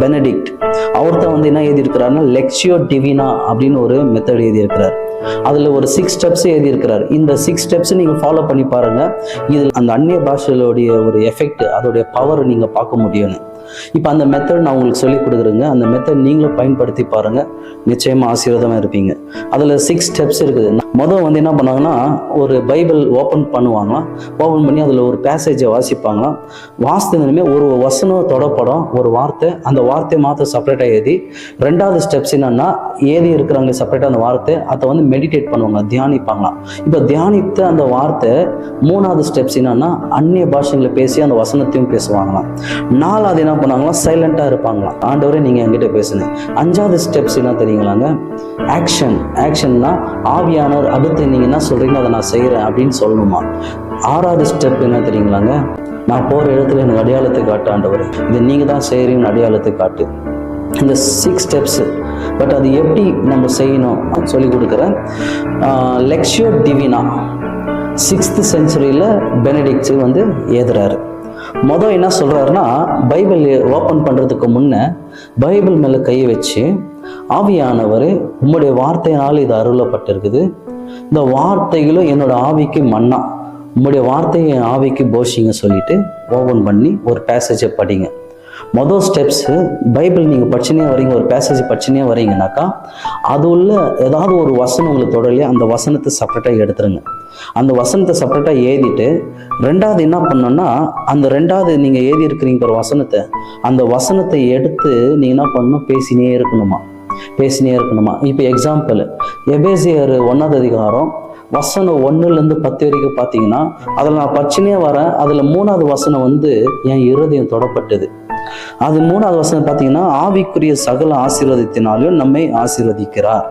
Benedict. அவர்தான் வந்து என்ன எழுதியிருக்கிறாருன்னா லெக்சியோ டிவினா அப்படின்னு ஒரு மெத்தட் எழுதியிருக்கிறார். அதில் ஒரு சிக்ஸ் ஸ்டெப்ஸ் எழுதியிருக்கிறார் இந்த சிக்ஸ் ஸ்டெப்ஸ் நீங்கள் ஃபாலோ பண்ணி பாருங்க. இதில் அந்த அந்நிய பாஷைகளுடைய ஒரு எஃபெக்ட் அதோடைய பவர் நீங்கள் பார்க்க முடியும்னு இப்போ அந்த மெத்தட் நான் உங்களுக்கு சொல்லிக் கொடுக்குறேங்க. அந்த மெத்தட் நீங்களும் பயன்படுத்தி பாருங்க. நிச்சயமாக ஆசீர்வாதமாக இருப்பீங்க. அதில் சிக்ஸ் ஸ்டெப்ஸ் இருக்குது. மொதல் வந்து என்ன பண்ணாங்கன்னா ஒரு பைபிள் ஓப்பன் பண்ணுவாங்களாம் ஓப்பன் பண்ணி அதில் ஒரு பேசேஜை வாசிப்பாங்களாம் வாசித்ததுமே ஒரு வசனம் தொடப்படும் ஒரு வார்த்தை. அந்த வார்த்தையை மாற்ற செப்பரேட்டாக எழுதி ரெண்டாவது ஸ்டெப்ஸ் என்னன்னா ஏதி இருக்கிறவங்க செப்பரேட்டாக அந்த வார்த்தை அதை வந்து மெடிடேட் பண்ணுவாங்க தியானிப்பாங்களாம். இப்போ தியானித்த அந்த வார்த்தை மூணாவது ஸ்டெப்ஸ் என்னன்னா அந்நிய பாஷைங்களை பேசி அந்த வசனத்தையும் பேசுவாங்களாம். நாலாவது என்ன பண்ணாங்களாம் சைலண்டாக இருப்பாங்களாம். ஆண்டவரே நீங்கள் என்கிட்ட பேசுனேன் அஞ்சாவது ஸ்டெப்ஸ் என்ன தெரியுங்களாங்க? ஆக்ஷன் ஆக்ஷன்னா ஆவியானவர் அடுத்து நீங்கள் என்ன சொல்கிறீங்களோ அதை நான் செய்கிறேன் அப்படின்னு சொல்லணுமா? ஆறாவது ஸ்டெப் என்ன தெரியுங்களாங்க? நான் போகிற இடத்துல எனக்கு அடையாளத்தை காட்டு ஆண்டவர். இது நீங்கள் தான் செய்கிறீங்கன்னு அடையாளத்தை காட்டு. இந்த சிக்ஸ் ஸ்டெப்ஸு பட் அது எப்படி நம்ம செய்யணும்? சொல்லி கொடுக்குறேன். லெக்ஷியோ டிவினா சிக்ஸ்த் செஞ்சுரியில் பெனடிக்ஸ் வந்து ஏதுறாரு. மொதல் என்ன சொல்கிறாருன்னா பைபிள் ஓப்பன் பண்ணுறதுக்கு முன்னே பைபிள் மேலே கையை வச்சு ஆவியானவர் உம்முடைய வார்த்தையினால் இது அருளப்பட்டிருக்குது. இந்த வார்த்தைகளும் என்னோட ஆவிக்கு மண்ணா உம்முடைய வார்த்தையை என் ஆவிக்கு போஷிங்க சொல்லிட்டு ஓப்பன் பண்ணி ஒரு பேசேஜை படிங்க. மொதல் ஸ்டெப்ஸு பைபிள் நீங்கள் படிச்சுனே வரீங்க ஒரு பேசேஜ் படிச்சுனே வரீங்கனாக்கா அது உள்ள ஏதாவது ஒரு வசனம் உங்களுக்கு தொடரலையே அந்த வசனத்தை செப்பரேட்டாக எடுத்துருங்க. அந்த வசனத்தை செப்பரேட்டாக ஏதிட்டு ரெண்டாவது என்ன பண்ணோன்னா அந்த ரெண்டாவது நீங்கள் ஏதி இருக்கிறீங்க ஒரு வசனத்தை அந்த வசனத்தை எடுத்து நீங்கள் என்ன பண்ணணும்? பேசினே இருக்கணுமா? பேசினே இருக்கணுமா? இப்போ எக்ஸாம்பிள் எபேசியர் ஒன்றாவது அதிகாரம் வசனம் ஒன்றுலேருந்து பத்து வரைக்கும் பார்த்தீங்கன்னா அதில் நான் பச்சினே வரேன் அதில் மூணாவது வசனம் வந்து என் இருதயம் தொடப்பட்டது. அது மூணாவது வசனம் பார்த்தீங்கன்னா ஆவிக்குரிய சகல ஆசீர்வாதத்தினாலும் நம்மை ஆசீர்வதிக்கிறார்.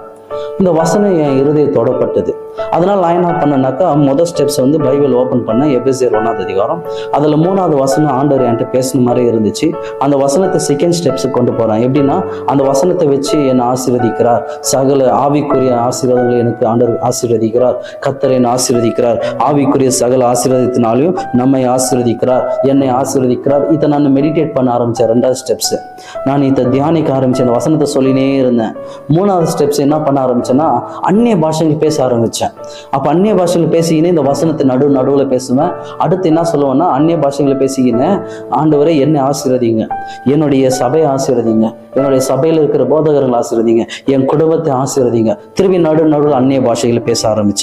இந்த வசனம் என் இருதயம் தொடப்பட்டது. அதனால் நான் என்ன பண்ணேன்னாக்கா முதல் ஸ்டெப்ஸ் வந்து பைபிள் ஓப்பன் பண்ணேன் எபிசியர் ஒன்றாவது அதிகாரம். அதில் மூணாவது வசனம் ஆண்டவர் என்கிட்ட பேசின மாதிரி இருந்துச்சு. அந்த வசனத்தை செகண்ட் ஸ்டெப்ஸுக்கு கொண்டு போகிறேன் எப்படின்னா அந்த வசனத்தை வச்சு என்னை ஆசீர்வதிக்கிறார். சகல ஆவிக்குரிய ஆசீர்வாதங்களை எனக்கு ஆண்டவர் ஆசீர்வதிக்கிறார். கத்தர் என்னை ஆசீர்வதிக்கிறார். ஆவிக்குரிய சகல ஆசீர்வாதத்தினாலையும் நம்மை ஆசீர்வதிக்கிறார். என்னை ஆசீர்வதிக்கிறார். இதை நான் மெடிடேட் பண்ண ஆரம்பித்தேன் ரெண்டாவது ஸ்டெப்ஸ் நான் இதை தியானிக்க ஆரம்பித்தேன் அந்த வசனத்தை சொல்லினே இருந்தேன். மூணாவது ஸ்டெப்ஸ் என்ன பண்ண ஆரம்பிச்சேன்னா அந்நிய பாஷைகள் பேச ஆரம்பித்தேன் அப்போ அந்நிய பாஷைகள் பேசிக்கினே இந்த வசனத்தை நடு நடுவில் பேசுவேன். அடுத்து என்ன சொல்லுவேன்னா அந்நிய பாஷைகளை பேசிக்கின்னு ஆண்டவரை என்னை ஆசீர்வதிங்க. என்னுடைய சபையை ஆசீர்வதிங்க. என்னுடைய சபையில் இருக்கிற போதகர்கள் ஆசீர்வதிங்க. என் குடும்பத்தை ஆசீர்வதிங்க. திரும்பி நடு நடுவில் அந்நிய பாஷைகளை பேச ஆரம்பிச்சேன்.